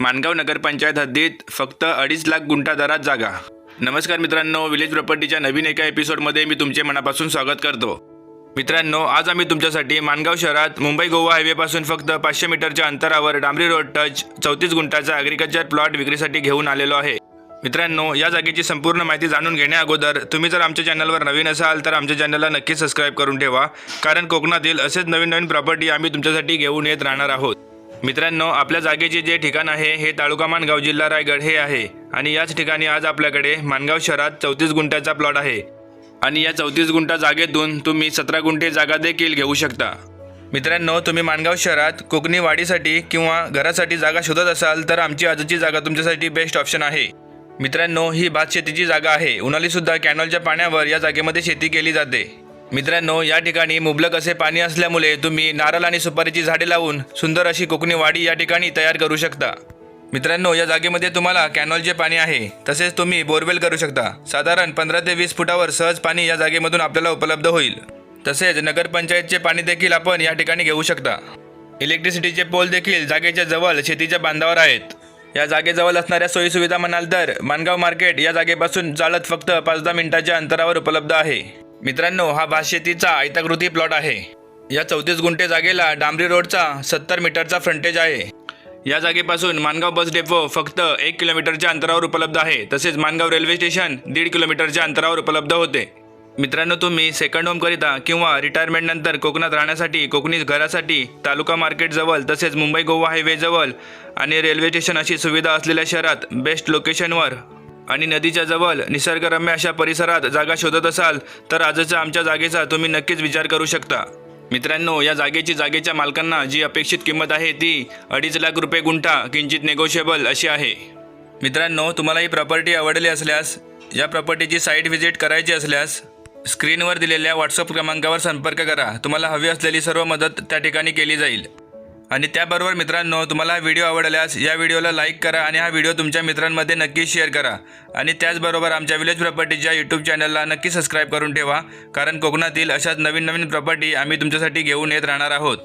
माणगाव नगरपंचायत हद्दीत फक्त अडीच लाख गुंठा दरात जागा. नमस्कार मित्रांनो विलेज प्रॉपर्टीच्या नवीन एका एपिसोडमध्ये मी तुमचे मनापासून स्वागत करतो. मित्रांनो आज आम्ही तुमच्यासाठी माणगाव शहरात मुंबई गोवा हायवेपासून फक्त पाचशे मीटरच्या अंतरावर डांबरी रोड टच चौतीस गुंठाचा ॲग्रिकल्चर प्लॉट विक्रीसाठी घेऊन आलेलो आहे. मित्रांनो या जागेची संपूर्ण माहिती जाणून घेण्या अगोदर तुम्ही जर आमच्या चॅनलवर नवीन असाल तर आमच्या चॅनलला नक्की सबस्क्राईब करून ठेवा कारण कोकणातील असेच नवीन नवीन प्रॉपर्टी आम्ही तुमच्यासाठी घेऊन येत राहणार आहोत. मित्रांनो आपल्या जागेचे जे ठिकाण आहे हे तालुका मानगाव जिल्हा रायगड हे आहे. आणि याच ठिकाणी आज आपल्याकडे माणगाव शहरात चौतीस गुंठ्याचा प्लॉट आहे. आणि या चौतीस गुंठा जागेतून तुम्ही सतरा गुंठे जागा देखील घेऊ शकता. मित्रांनो तुम्ही माणगाव शहरात कोकणी वाढीसाठी किंवा घरासाठी जागा शोधत असाल तर आमची आजची जागा तुमच्यासाठी बेस्ट ऑप्शन आहे. मित्रांनो ही भात शेतीची जागा आहे. उन्हाळी सुद्धा कॅनॉलच्या पाण्यावर या जागेमध्ये शेती केली जाते. मित्रांनो या ठिकाणी मुबलक असे पाणी असल्यामुळे तुम्ही नारळ आणि सुपारीची झाडे लावून सुंदर अशी कोकणी वाडी या ठिकाणी तयार करू शकता. मित्रांनो या जागेमध्ये तुम्हाला कॅनॉलचे पाणी आहे तसेच तुम्ही बोरवेल करू शकता. साधारण पंधरा ते वीस फुटावर सहज पाणी या जागेमधून आपल्याला उपलब्ध होईल. तसेच नगरपंचायतचे पाणी देखील आपण या ठिकाणी घेऊ शकता. इलेक्ट्रिसिटीचे पोल देखील जागेच्या जवळ शेतीच्या बांधावर आहेत. या जागेजवळ असणाऱ्या सोयीसुविधा म्हणाल तर मानगाव मार्केट या जागेपासून चालत फक्त पाच दहा मिनिटाच्या अंतरावर उपलब्ध आहे. मित्रांनो हा भातशेतीचा आयताकृती प्लॉट आहे. या चौतीस गुंठे जागेला डांबरी रोडचा सत्तर मीटरचा फ्रंटेज आहे. या जागेपासून मानगाव बस डेपो फक्त एक किलोमीटरच्या अंतरावर उपलब्ध आहे. तसेच मानगाव रेल्वे स्टेशन दीड किलोमीटरच्या अंतरावर उपलब्ध होते. मित्रांनो तुम्ही सेकंड होमकरिता किंवा रिटायरमेंट नंतर कोकणात राहण्यासाठी कोकणी घरासाठी तालुका मार्केट जवळ तसेच मुंबई गोवा हायवे जवळ आणि रेल्वे स्टेशन अशी सुविधा असलेल्या शहरात बेस्ट लोकेशनवर आणि नदीच्या जवळ निसर्गरम्य अशा परिसरात जागा शोधत असाल तर आजच्या आमच्या जागेचा तुम्ही नक्कीच विचार करू शकता. मित्रांनो या जागेची जागेच्या मालकांना जी अपेक्षित किंमत आहे ती अडीच लाख रुपये गुंठा किंचित नेगोशिएबल अशी आहे. मित्रांनो तुम्हाला ही प्रॉपर्टी आवडली असल्यास या प्रॉपर्टीची साईट व्हिजिट करायची असल्यास स्क्रीनवर दिलेल्या व्हॉट्सअप क्रमांकावर संपर्क करा. तुम्हाला हवी असलेली सर्व मदत त्या ठिकाणी केली जाईल. आणि त्याबरोबर मित्रांनो तुम्हाला हा व्हिडिओ आवडल्यास या व्हिडिओला लाईक करा आणि हा व्हिडिओ तुमच्या मित्रांमध्ये नक्की शेअर करा. आणि त्याचबरोबर आमच्या विलेज प्रॉपर्टीच्या यूट्यूब चॅनलला नक्की सबस्क्राईब करून ठेवा कारण कोकणातील अशाच नवीन नवीन प्रॉपर्टी आम्ही तुमच्यासाठी घेऊन येत राहणार आहोत.